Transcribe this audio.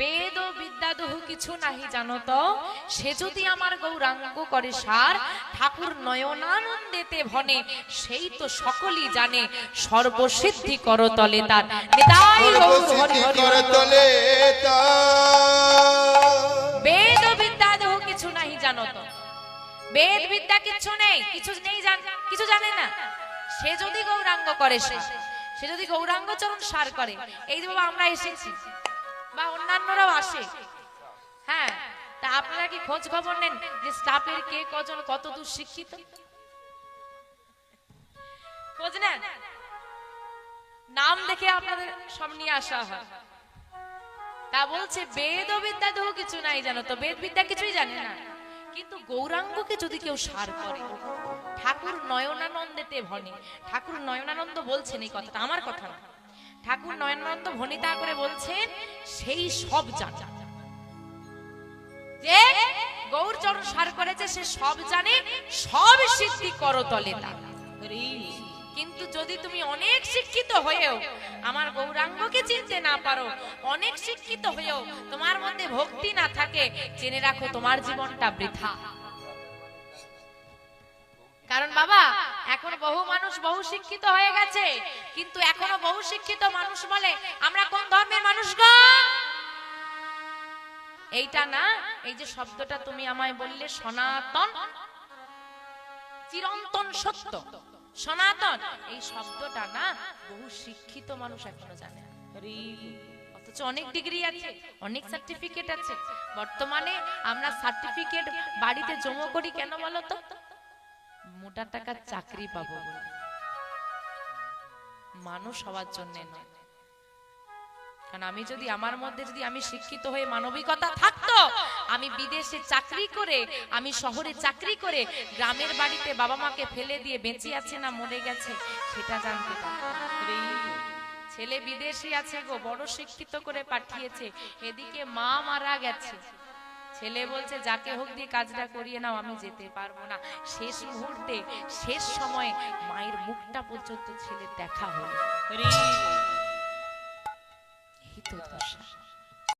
বেদ ও বিদ্যা দহু কিছু নাহি জানো তো সে যদি আমার গৌরাঙ্গ করে সার ঠাকুর নয়নানন্দেতে ভনে সেই তো সকলই জানে সর্বসিদ্ধি তার। করে হরি। তা বেদ ও বিদ্যা দেহ কিছু নাহি জানো তো বেদ বিদ্যা কিছু নেই কিছু নেই জান- কিছু জানে না। সে যদি গৌরাঙ্গ করে সে সে যদি গৌরাঙ্গ চরণ সার করে এই যে বাবা আমরা এসেছি। বা অন্যান্যরাও আসে। হ্যাঁ তা আপনারা কি খোঁজ খবর নেন যে স্টাফের কে কজন কত দূর শিক্ষিত? খোঁজ নেন। নাম দেখে আপনাদের সব নিয়ে আসা হয়। তা বলছে, বেদ ও বিদ্যা দেহ কিছু নাই জানো তো, বেদ বিদ্যা কিছুই জানে না। কিন্তু গৌরাঙ্গকে যদি কেউ সার করে, ঠাকুর নয়নানন্দেতে ভনে। ঠাকুর নয়নানন্দ বলছেন এই কথাটা, আমার কথা না। ঠাকুর নয়নানন্দ ভনিতা করে বলছেন, সেই সব জানে। যে গৌরচরণ সার করেছে, সে সব জানে, সব সিদ্ধি করতলে তার কিন্তু যদি তুমি অনেক শিক্ষিত হয়েও, আমার গৌরাঙ্গকে চিনতে না পারো, অনেক শিক্ষিত হয়েও তোমার মধ্যে ভক্তি না থাকে, জেনে রাখো তোমার জীবনটা বৃথা। বহু মানুষ বহু শিক্ষিত হয়ে গেছে। কিন্তু এখনও বহু শিক্ষিত মানুষ বলে, আমরা কোন ধর্মের মানুষ গো? এইটা না, এই যে শব্দটা তুমি আমায় বললে, সনাতন। চিরন্তন সত্য। সনাতন। এই শব্দটা না বহু শিক্ষিত মানুষ এখনও জানে অথচ অনেক ডিগ্রি আছে, অনেক সার্টিফিকেট আছে। বর্তমানে আমরা সার্টিফিকেট বাড়িতে জমা করি কেন বলো তো? মোটা টাকার চাকরি পাবো মানুষ হওয়ার জন্য নয়। কারণ আমি যদি আমার মধ্যে যদি আমি শিক্ষিত হয়ে মানবিকতা থাকতো, আমি বিদেশে চাকরি করে, আমি শহরে চাকরি করে, গ্রামের বাড়িতে বাবা মাকে ফেলে দিয়ে বেঁচে আছে না মরে গেছে, সেটা জানতে ছেলে বিদেশি আছে গো, বড় শিক্ষিত করে পাঠিয়েছে, এদিকে মা মারা গেছে। ছেলে বলছে যাকে হোক দিয়ে কাজটা করিয়ে নাও আমি যেতে পারব না। শেষ মুহূর্তে শেষ সময়ে মায়ের মুখটা পর্যন্ত ছেলে দেখা হলো। এই তো দশা।